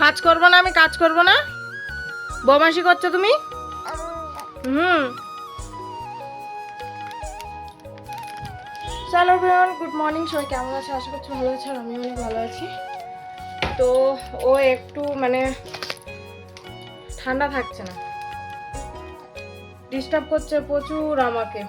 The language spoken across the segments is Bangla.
কাজ করব না, আমি কাজ করব না? বমাসি করছ তুমি? হুম। চলো এভরিওয়ান গুড মর্নিং সবাই কেমন আছে? আশা করছি ভালো আছে আর আমি অনেক ভালো আছি। তো ও একটু মানে ঠান্ডা থাকছে না। ডিস্টার্ব করছে প্রচুর আমাকে।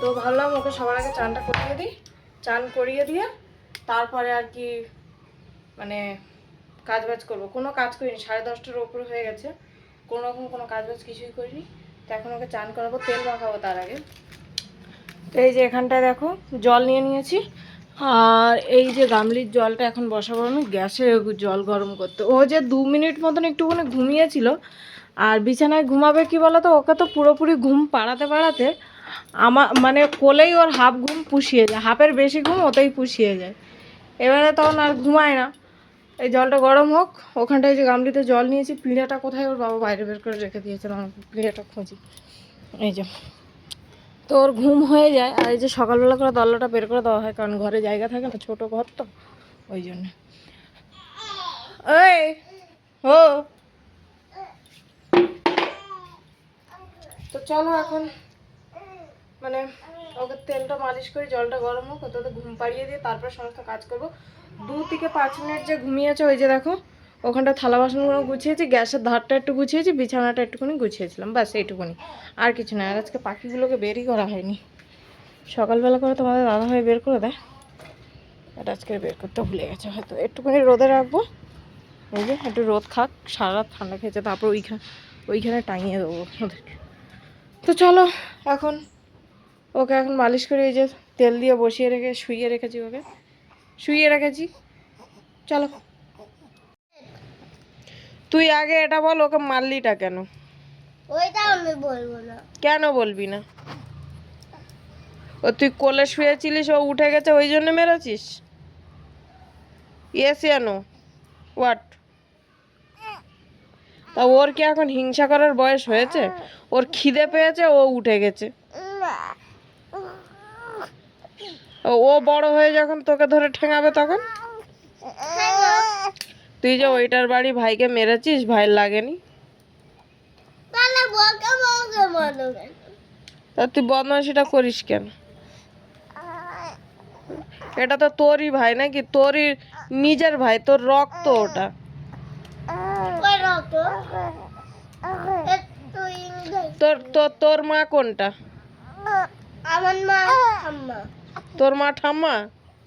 তো ভাবলাম ওকে সবার আগে চানটা করিয়ে দিই। চান করিয়ে দিয়ে তারপরে আর কি মানে কাজ বাজ করব। কোনো কাজ করিনি, সাড়ে দশটার ওপরে হয়ে গেছে। কোনো রকম কোনো কাজ বাজ কিছুই করিনি। তো এখন ওকে চান করাবো, তেল মাখাবো তার আগে। তো এই যে এখানটায় দেখো, জল নিয়ে নিয়েছি। আর এই যে গামলির জলটা এখন বসাবো আমি, গ্যাসে জল গরম করতে। ও যে দু মিনিট মতন একটুখানি ঘুমিয়েছিল, আর বিছানায় ঘুমাবে কি বলো তো ওকে তো পুরোপুরি ঘুম পাড়াতে পাড়াতে আমার মানে কোলেই ওর হাফ ঘুম পুষিয়ে যায়। হাফের বেশি ঘুম ওতেই পুষিয়ে যায়। এবারে তখন আর ঘুমায় না। এই জলটা গরম হোক, ওখানটায় যে গামলিতে জল নিয়েছি, পিঁড়াটা কোথায় ওর বাবা বাইরে বের করে রেখে দিয়েছিল পিঁড়াটা খুঁজি। এই যে। তো ওর ঘুম হয়ে যায়, আর এই যে সকালবেলা করে দল্লাটা বের করে দেওয়া হয়, কারণ ঘরে জায়গা থাকে না, ছোটো ঘর তো, ওই জন্য। ওই, ও। তো চলো এখন মানে ওকে তেলটা মালিশ করে জলটা গরম হোক, ওটাতে ঘুম পাড়িয়ে দিয়ে তারপর সমস্ত কাজ করব। দু থেকে পাঁচ মিনিট যে ঘুমিয়েছে, ওই যে দেখো, ওখানটা থালা বাসনগুলো গুছিয়েছি, গ্যাসের ধারটা একটু গুছিয়েছি, বিছানাটা একটুখানি গুছিয়েছিলাম, ব্যাস এইটুকুনি। আর কিছু না, আর আজকে পাখিগুলোকে বেরই করা হয়নি। সকালবেলা করে তোমাদের দাদাভাই বের করে দেয়। এটা আজকে বের করতে ভুলে গেছে, হয়তো একটুখানি রোদে রাখব। এই যে, একটু রোদ খাক, সারা রাত ঠান্ডা খেয়েছে, তারপর ওইখানে ওইখানে টাঙিয়ে দেবো ওদেরকে তো চলো, এখন ওকে এখন মালিশ করে এই যে তেল দিয়ে বসিয়ে রেখে শুইয়ে রেখেছি ওকে। শুইয়ে রেখেছি। চলো। তুই আগে এটা বল ওকে মারলিটা কেন? ওইটা আমি বলব না। কেন বলবি না? ও তুই কোলে শুয়েছিলিস ও উঠে গেছে ওই জন্য মেরেছিস? ইয়েস ইয়ানো হোয়াট তা ওর কি এখন হিংসা করার বয়স হয়েছে? ওর খিদে পেয়েছে ও উঠে গেছে। ও- বড় হয়ে যখন তোকে ধরে ঠেঙাবে তখন? তুই যে ওইটার বাড়ি ভাইকে মেরেছিস ভাই লাগেনি? তা তুই বদমাইশিটা করিস কেন? এটা তো তোরই ভাই নাকি? তোরই নিজের ভাই তোর রক্ত ওটা। তোর তোর তোর মা কোনটা? আমার মা আম্মা। তোর মা ঠাম্মা?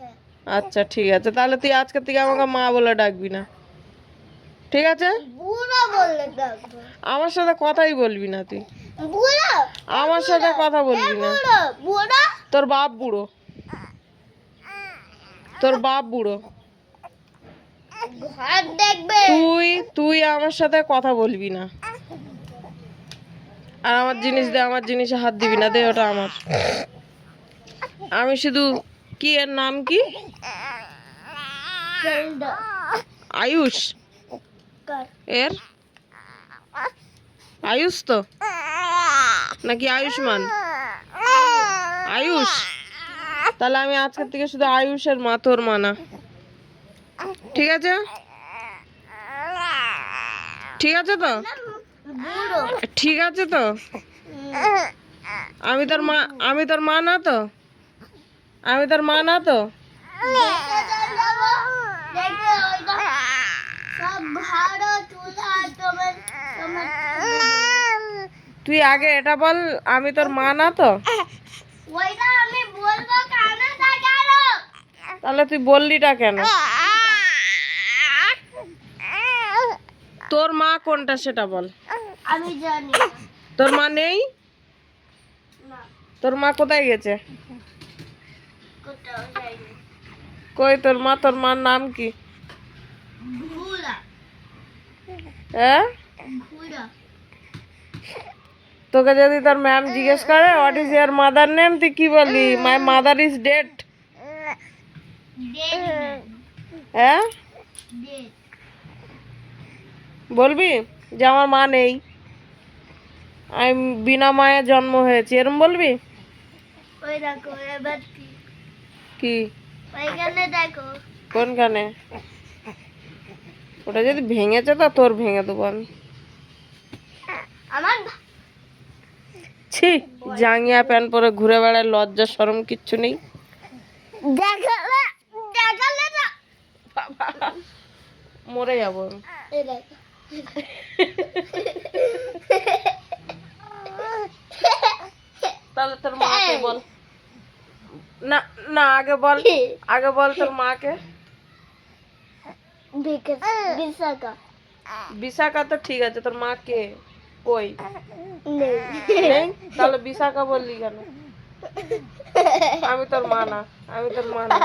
হ্যাঁ। আচ্ছা ঠিক আছে। তাহলে তুই আজকে থেকে আমাকে মা বলে ডাকবি না। ঠিক আছে? আমার সাথে কথাই বলবি না তুই। আমার সাথে কথা বলবি না। বুড়ো। বুড়ো? তোর বাপ বুড়ো। তোর বাপ বুড়ো। তুই তুই আমার সাথে কথা বলবি না। আর আমার জিনিস দে আমার জিনিসে হাত দিবি না দে ওটা আমার। আমি শুধু কি এর নাম কি? আয়ুষ। এর? আয়ুষ তো? নাকি আয়ুষ্মান? আয়ুষ। তাহলে আমি আজকের থেকে শুধু আয়ুষের মা তোর মানা। ঠিক আছে? ঠিক আছে তো? ঠিক আছে তো? আমি তোর মা আমি তোর মা না তো? আমি তোর মা না তো? তুই আগে এটা বল, আমি তোর মা না তো? তাহলে তুই বললিটা কেন? তোর মা কোনটা সেটা বল। আমি জানি তোর মা নেই? তোর মা কোথায় গেছে? কই তোর মা তোর মার নাম কি ভুলা হ্যাঁ ভুলা তোকে যদি তোর ম্যাম জিজ্ঞেস করে what is your mother name তুই কি বলবি my mother is dead date হ্যাঁ ডেট বলবি যে আমার মা নেই। আমি বিনা মায়ের জন্ম হয়েছি। এরম বলবি? ওই দেখো এবার কি? দেখো। কোনখানে? ওটা যদি ভেঙেছে তো তোর ভেঙে দেবো আমি। আমার ছি জাঙ্গিয়া প্যান্ট পরে ঘুরে বেড়ায় লজ্জা সরম কিচ্ছু নেই। মরে যাব তাহলে তোর মাকে বল। না না আগে বল আগে বল তোর মাকে বিকাশ বিশাখা বিশাখা তো ঠিক আছে তোর মা কে কই নেই নেই তাহলে বিশাখা বললি কেন আমি তোর মা না আমি তোর মা না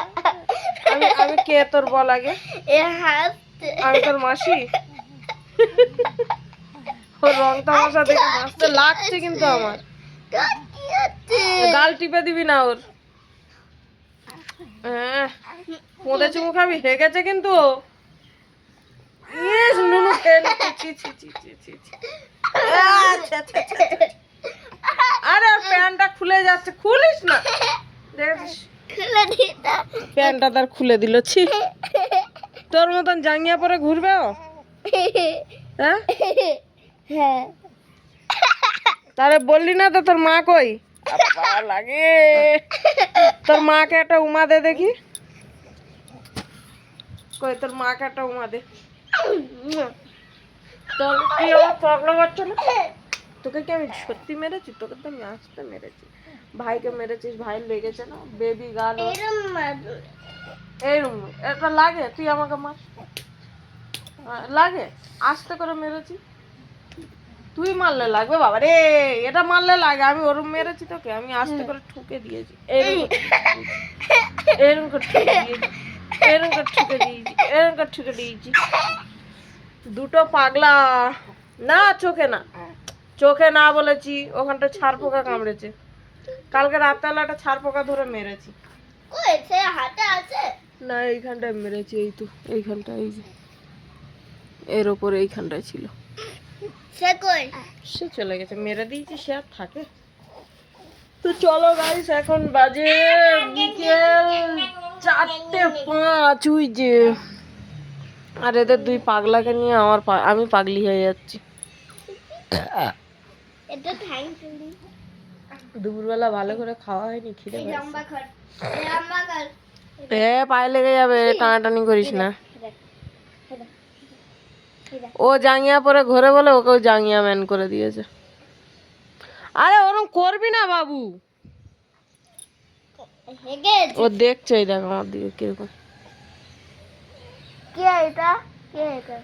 আমি আমি কে তোর বল আগে এ হাসতে আমি তোর মাসি ওর রং তামাশা দেখে হাসতে লাগছে কিন্তু আমার কি হচ্ছে গাল টিপে দিবি না ওর হ্যাঁ পোঁদে চুমু খাবি? হেগেছে কিন্তু। নুনু খেয়ে। আরে প্যান্টটা খুলে যাচ্ছে। খুলিস না। প্যান্টটা তার খুলে দিল। ছি। তোর মতন জাঙ্গিয়া পরে ঘুরবে হ্যাঁ? হ্যাঁ। তাহলে বললি না তো তোর মা কই? লাগে। তোর মাকে একটা উমা দে দেখি। কই তোর মাকে একটা উমা দে। তোর কি পাগলা বাচ্চা না? তোকে কি আমি সত্যি মেরেছি? তোকে তো আমি আসতে মেরেছি। ভাইকে মেরেছিস ভাই লেগেছে না? বেবি গাল এরম এটা লাগে? তুই আমাকে মার। লাগে? আস্তে করে মেরেছি তুই মারলে লাগবে বাবা রে এটা মারলে লাগে আমি ওরম মেরেছি তোকে আমি আস্তে করে ঠুকে দিয়েছি। এরকম করে ঠুকে দিয়েছি। এরকম করে ঠুকে দিয়েছি এরকম করে ঠুকে দিয়েছি দুটো পাগলা। না চোখে না। চোখে না বলেছি ওখানটা ছাড় পোকা কামড়েছে। কালকে রাত্রেবেলা একটা ছাড় পোকা ধরে মেরেছি। হাতে আছে? না এইখানটায় মেরেছি এই তো এইখানটা এই যে। এর ওপরে এইখানটায় ছিল। সে কই সে চলে গেছে মেরে দিয়েছি সে আর থাকে। তো চলো গাইস এখন বাজে বিকেল চারটে পাঁচ ওই যে। আর এদের দুই পাগলাকে নিয়ে আমার আমি পাগলি হয়ে যাচ্ছি। দুপুরবেলা ভালো করে খাওয়া হয়নি খিদে এ পায়ে লেগে যাবে টানাটানি করিস না। ও জাঙ্গিয়া পরে ঘরে বলে ওকে জাঙ্গিয়া ম্যান করে দিয়েছে। আরে ওরম করবি না বাবু। ও দেখছে এই দেখ আমার দিকে কীরকম। কে এটা? কে এটা?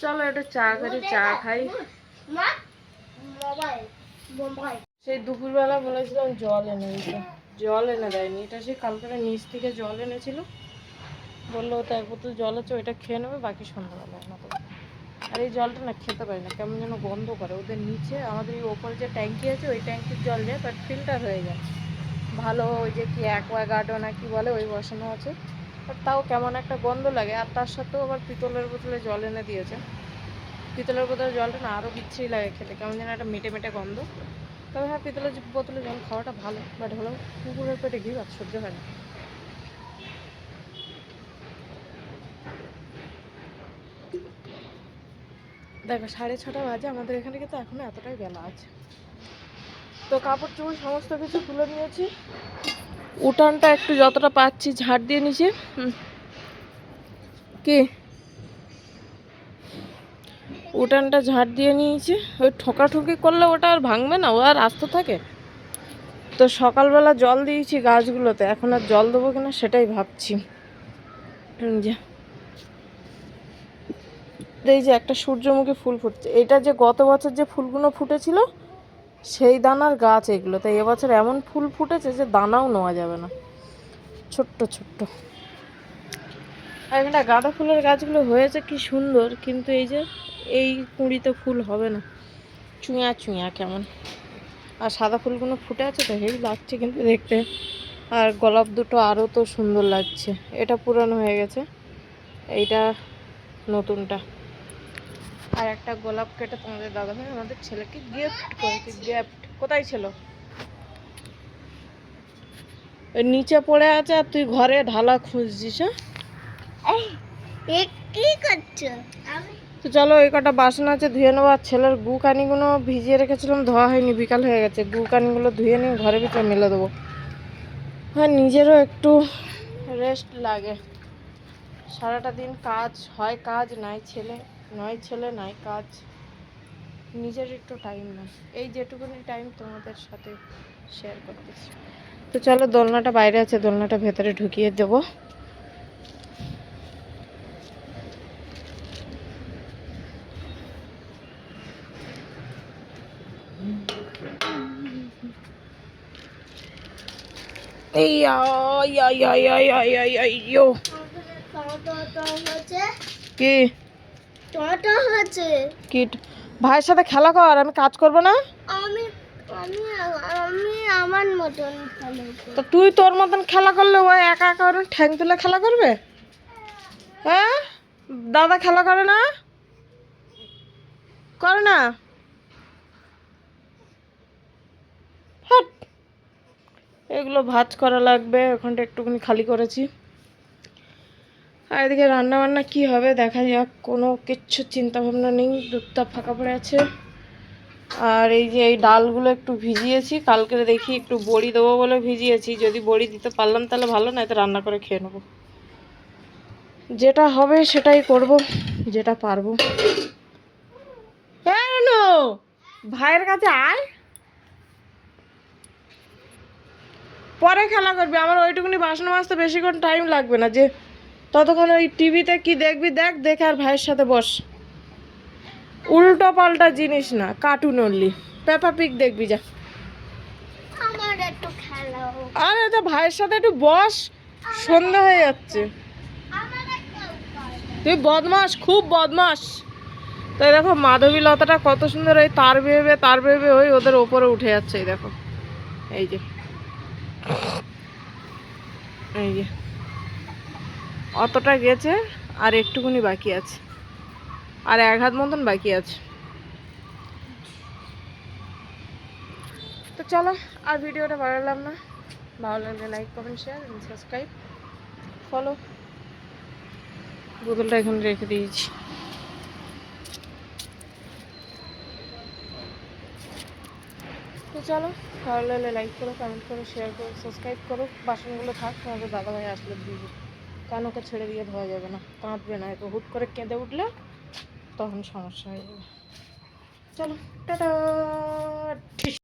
চলো একটু চা করে চা খাই। সেই দুপুরবেলা বলেছিলাম জল এনে দিতে। জল এনে দেয়নি। এটা সেই কালকে নিচ থেকে জল এনেছিল। বলল তো এক বোতল জল আছে ওইটা খেয়ে নেবে বাকি সন্ধ্যাবেলা। দেবো আর এই জলটা না খেতে পারি না, কেমন যেন গন্ধ করে। ওদের নিচে আমাদের এই ওপরে যে ট্যাঙ্কি আছে, ওই ট্যাঙ্কির জল নেই বাট ফিল্টার হয়ে যায়। ভালো ওই যে কি অ্যাকোয়া গার্ডও না কি বলে, ওই বসানো আছে। বাট তাও কেমন একটা গন্ধ লাগে, আর তার সাথেও আবার পিতলের বোতলে জল এনে দিয়েছে। পিতলের বোতলে জলটা না আরও বিচ্ছিরি লাগে খেতে, কেমন যেন একটা মেটে মেটে গন্ধ। তবে হ্যাঁ পিতলের যে বোতলে জল খাওয়াটা ভালো বাট হলো কুকুরের পেটে ঘি ভাত সহ্য হয় না। দেখো, সাড়ে ছটা বাজে, আমাদের এখানে কিন্তু এখনও এতটাই বেলা আছে। তো কাপড় চোপড় সমস্ত কিছু তুলে নিয়েছি। উঠানটা একটু যতটা পাচ্ছি ঝাড় দিয়ে নিছি। কি? উঠানটা ঝাড় দিয়ে নিয়েছি। ওই ঠোকাঠুকি করলে ওটা আর ভাঙবে না, ও আর আস্ত থাকে। তো সকালবেলা জল দিয়েছি গাছগুলোতে, এখন আর জল দেবো কিনা সেটাই ভাবছি। যে। এই যে একটা সূর্যমুখী ফুল ফুটছে, এটা যে গত বছর যে ফুলগুলো ফুটেছিল, সেই দানার গাছ এগুলো। তাই এবছর এমন ফুল ফুটেছে যে দানাও নেওয়া যাবে না। ছোট্ট ছোট্ট। আর এখানটা গাঁদা ফুলের গাছগুলো হয়েছে কি সুন্দর, কিন্তু এই যে এই কুঁড়িতে ফুল হবে না। চুঁয়া চুঁয়া কেমন। আর সাদা ফুলগুলো ফুটে আছে তো হেভি লাগছে কিন্তু দেখতে। আর গোলাপ দুটো আরও তো সুন্দর লাগছে। এটা পুরানো হয়ে গেছে। এইটা নতুনটা। আর একটা গোলাপ কেটে তোমাদের দাদা ভাই আমাদের ছেলেকে গিফট করেছে। গিফট কোথায় ছিল? ওই নিচে পড়ে আছে আর তুই ঘরে ঢালা খুঁজছিস হ্যাঁ? তো চলো এই কটা বাসন আছে ধুয়ে নেব। আর ছেলের গু কানিগুলো ভিজিয়ে রেখেছিলাম ধোয়া হয়নি বিকাল হয়ে গেছে। গু কানিগুলো ধুয়ে নিয়ে ঘরের ভিতরে মেলে দেবো। হ্যাঁ নিজেরও একটু রেস্ট লাগে। সারাটা দিন কাজ হয় কাজ নাই ছেলে নয় ছেলে নয় কাজ নিজের একটু টাইম নাই এই যেটুকুনি টাইম তোমাদের সাথে শেয়ার করতেছি তো চলো দোলনাটা বাইরে আছে দোলনাটা ভেতরে ঢুকিয়ে দেবো ইয়ো কি টমেটো হচ্ছে কিট ভাইয়ের সাথে খেলা কর আমি কাজ করব না? আমি আমি আমি আমার মতন ভালো তো তুই তোর মতন খেলা করলে ও একা একা ওরম ঠ্যাং তুলে খেলা করবে? হ্যাঁ? দাদা খেলা করে না? করে না। এগুলো ভাজ করা লাগবে ওখানটা একটুখানি খালি করেছি। আর এদিকে রান্না বান্না কি হবে দেখা যাক কোনো কিচ্ছু চিন্তা ভাবনা নেই দুধটা ফাঁকা পড়ে আছে। আর এই যে এই ডালগুলো একটু ভিজিয়েছি কালকে দেখি একটু বড়ি দেবো বলে ভিজিয়েছি যদি বড়ি দিতে পারলাম তাহলে ভালো না তো রান্না করে খেয়ে নেব। যেটা হবে সেটাই করব যেটা পারব। রেনু, ভাইয়ের কাছে আয়। পরে খেলা করবি আমার ওইটুকুনি বাসন মাজতে বেশিক্ষণ টাইম লাগবে না যে ততক্ষণ ওই টিভিতে কি দেখবি দেখ দেখে আর ভাইয়ের সাথে বস। উল্টো পাল্টা জিনিস না কার্টুন অনলি পেপা পিক দেখবি যা। আরে তো ভাইয়ের সাথে একটু বস সন্ধ্যা হয়ে যাচ্ছে। তুই বদমাস খুব বদমাস। তাই দেখো মাধবী লতাটা কত সুন্দর ওই তার ভেবে তার ভেবে ওই ওদের ওপরে উঠে যাচ্ছে এই দেখো। এই যে। এই যে। অতটা গেছে আর একটুকুনি বাকি আছে। আর এক হাত মতন বাকি আছে। তো চলো, আর ভিডিওটা বাড়ালাম না। ভালো লাগলে like comment share subscribe follow বোতলটা এখানে রেখে দিয়েছি। তো চলো, ভালো লাগলে লাইক করো কমেন্ট করো শেয়ার করো সাবস্ক্রাইব করো। বাসনগুলো থাক, তোমাদের দাদাভাই আসলে দিয়ে কারণ ওকে ছেড়ে দিয়ে ধোয়া যাবে না, কাঁদবে না, এত হুট করে কেঁদে উঠলে তখন সমস্যা হয়ে যাবে। চলো, টাটা